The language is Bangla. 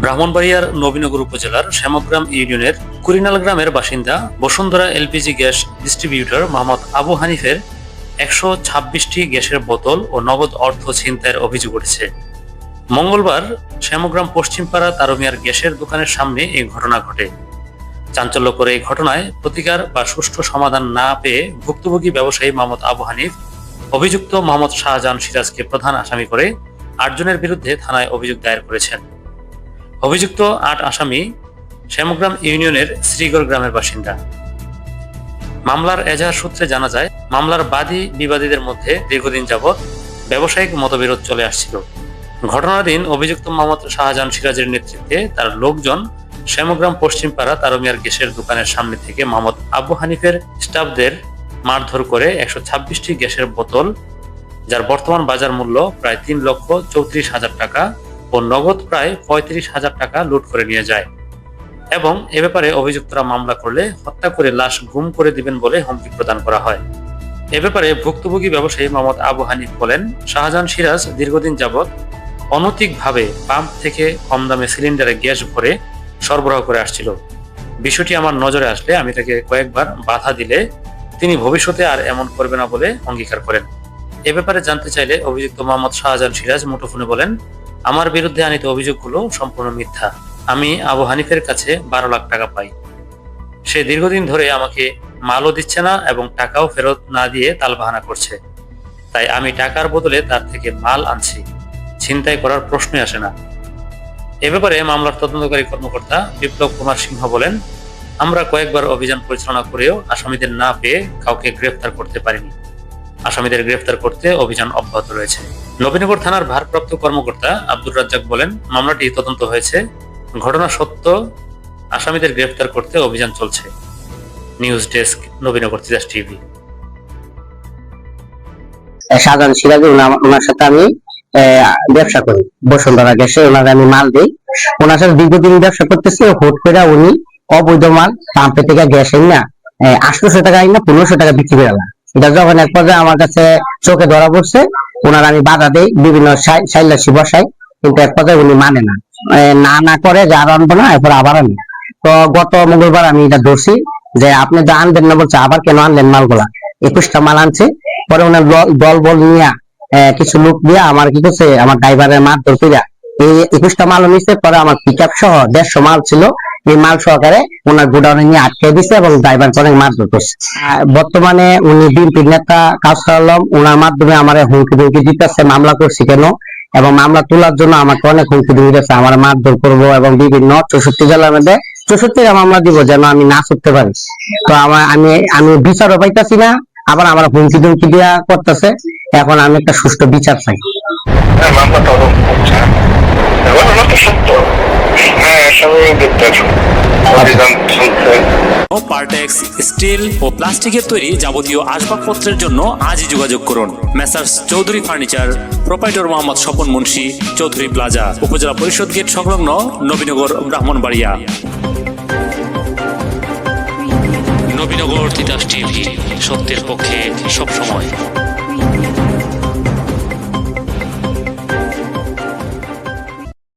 ব্রাহ্মণবাড়িয়ার নবীনগর উপজেলার শ্যামগ্রাম ইউনিয়নের কুরিনাল গ্রামের বাসিন্দা Bashundhara LPG gas distributor Mohammad Abu হানিফের একশো ছাব্বিশটি গ্যাসের বোতল ও নগদ অর্থ ছিনতাইয়ের অভিযোগ উঠেছে। মঙ্গলবার শ্যামগ্রাম পশ্চিমপাড়া তারমিয়ার গ্যাসের দোকানের সামনে এই ঘটনা ঘটে। চাঞ্চল্যকর এই ঘটনায় প্রতিকার বা সুষ্ঠু সমাধান না পেয়ে ভুক্তভোগী ব্যবসায়ী মোহাম্মদ আবু হানিফ, অভিযুক্ত মোহাম্মদ শাহজাহান সিরাজকে প্রধান আসামি করে আটজনের বিরুদ্ধে থানায় অভিযোগ দায়ের করেছেন। অভিযুক্ত আট আসামি শ্যামগ্রাম ইউনিয়নের শ্রীগড় গ্রামের বাসিন্দা। মামলার এজাহার সূত্রে জানা যায়, মামলার বাদী বিবাদীদের মধ্যে দীর্ঘদিন যাবৎ ব্যবসায়িক মতবিরোধ চলে আসছিল। ঘটনার দিন অভিযুক্ত মোহাম্মদ শাহজাহান সিরাজের নেতৃত্বে তার লোকজন শ্যামগ্রাম পশ্চিমপাড়া তারমিয়ার গ্যাসের দোকানের সামনে থেকে মোহাম্মদ আবু হানিফের স্টাফদের মারধর করে একশো ছাব্বিশটি গ্যাসের বোতল, যার বর্তমান বাজার মূল্য প্রায় তিন লক্ষ চৌত্রিশ হাজার টাকা ও নগদ প্রায় পঁয়ত্রিশ হাজার টাকা লুট করে নিয়ে যায়। এবং এ ব্যাপারে অভিযুক্তরা মামলা করলে হত্যা করে লাশ গুম করে দিবেন বলে হুমকি প্রদান করা হয়। এ ব্যাপারে ভুক্তভোগী ব্যবসায়ী মোহাম্মদ আবু হানিফ বলেন, শাহজাহান সিরাজ দীর্ঘদিন যাবৎ অনৈতিকভাবে পাম্প থেকে কম দামে সিলিন্ডারে গ্যাস ভরে সরবরাহ করে আসছিল। বিষয়টি আমার নজরে আসলে আমি তাকে কয়েকবার বাধা দিলে তিনি ভবিষ্যতে আর এমন করবে না বলে অঙ্গীকার করেন। এ ব্যাপারে জানতে চাইলে অভিযুক্ত মোহাম্মদ শাহজাহান সিরাজ মুঠোফোনে বলেন আমার বিরুদ্ধে আনিত অভিযোগগুলো সম্পূর্ণ মিথ্যা। আমি আবু হানিফের কাছে বারো লাখ টাকা পাই। সে দীর্ঘদিন ধরে আমাকে মালও দিচ্ছে না এবং টাকাও ফেরত না দিয়ে তালবাহানা করছে। তাই আমি টাকার বদলে তার থেকে মাল আনছি। ছিনতাই করার প্রশ্নই আসে না। এ ব্যাপারে মামলার তদন্তকারী কর্মকর্তা বিপ্লব কুমার সিংহ বলেন, আমরা কয়েকবার অভিযান পরিচালনা করেও আসামিদের না পেয়ে কাউকে গ্রেফতার করতে পারিনি। আসামিদের গ্রেফতার করতে অভিযান অব্যাহত রয়েছে। নবীনগর থানার ভারপ্রাপ্ত কর্মকর্তা আব্দুর রাজ্জাক বলেন, মামলাটি তদন্ত হয়েছে। ঘটনা সত্য, আসামিদের গ্রেফতার করতে অভিযান চলছে। News desk, Nabinagar Titas TV. সাধারণ সিরাজ ওনার সাথে আমি ব্যবসা করি। বসুন্ধরা গ্যাসে ওনার আমি মাল দিই। ওনার সাথে দীর্ঘদিন ব্যবসা করতেছি হুট করে উনি অবৈধ মাল পাম্পে থেকে গ্যাস না আটশোশো টাকা না পনেরোশো টাকা বিক্রি করে যখন এক পর্যায়ে আমার কাছে চোখে ধরা পড়ছে, ওনার আমি বাধা দেই, বিভিন্ন সাইলাসি বসাই, কিন্তু এক পর্যায়ে উনি মানে না। না না করে যে আর আনব না, এরপর আবার আনি। তো গত মঙ্গলবার আমি এটা ধরছি, যে আপনি যা আনবেন না বলছে, আবার কেন আনলেন মালগুলা? একুশটা মাল আনছে, পরে ওনার দল- বল নিয়ে কিছু লোক দিয়ে আমার কি করছে, আমার ড্রাইভারের মারধর কইরা, এই একুশটা মাল নিচ্ছে পরে আমার পিক সহ দেড়শো মাল ছিল এই মাল সহকারে ওনার গোডাউনে নিয়ে আটকে দিছে এবং ড্রাইভার অনেক মারধর করছে। বর্তমানে উনি বিএনপির নেতা কাউসার আলম ওনার মাধ্যমে আমার হুমকি ধুমকি দিতেছে, মামলা করছি কেন? এবং মামলা তোলার জন্য আমাকে অনেক হুমকি দিতেছে আমার মারধর করব এবং বিভিন্ন চৌষট্টি জেলার মধ্যে চৌষট্টিটা মামলা দিব যেন আমি না ছুটতে পারি। তো আমার আমি আমি বিচারও পাইতাছি না, আবার আমার হুমকি ধুমকি দিয়া করতেছে। এখন আমি একটা সুষ্ঠু বিচার চাই। হ্যাঁ মামলা তদন্ত করছে। ঘটনা তো সত্য। হ্যাঁ সবাই অভিযান চলছে। ও পার্টেক্স স্টিল ও প্লাস্টিকের তৈরি যাবতীয় আসবাবপত্রের জন্য আজই যোগাযোগ করুন। Messrs Chowdhury furniture proprietor Mohammad Swapan Munshi Chowdhury plaza উপজেলা পরিষদ গেট সংলগ্ন নবীনগর ব্রাহ্মণবাড়িয়া। নবীনগর তিতাস টিভি সত্যের পক্ষে সবসময়।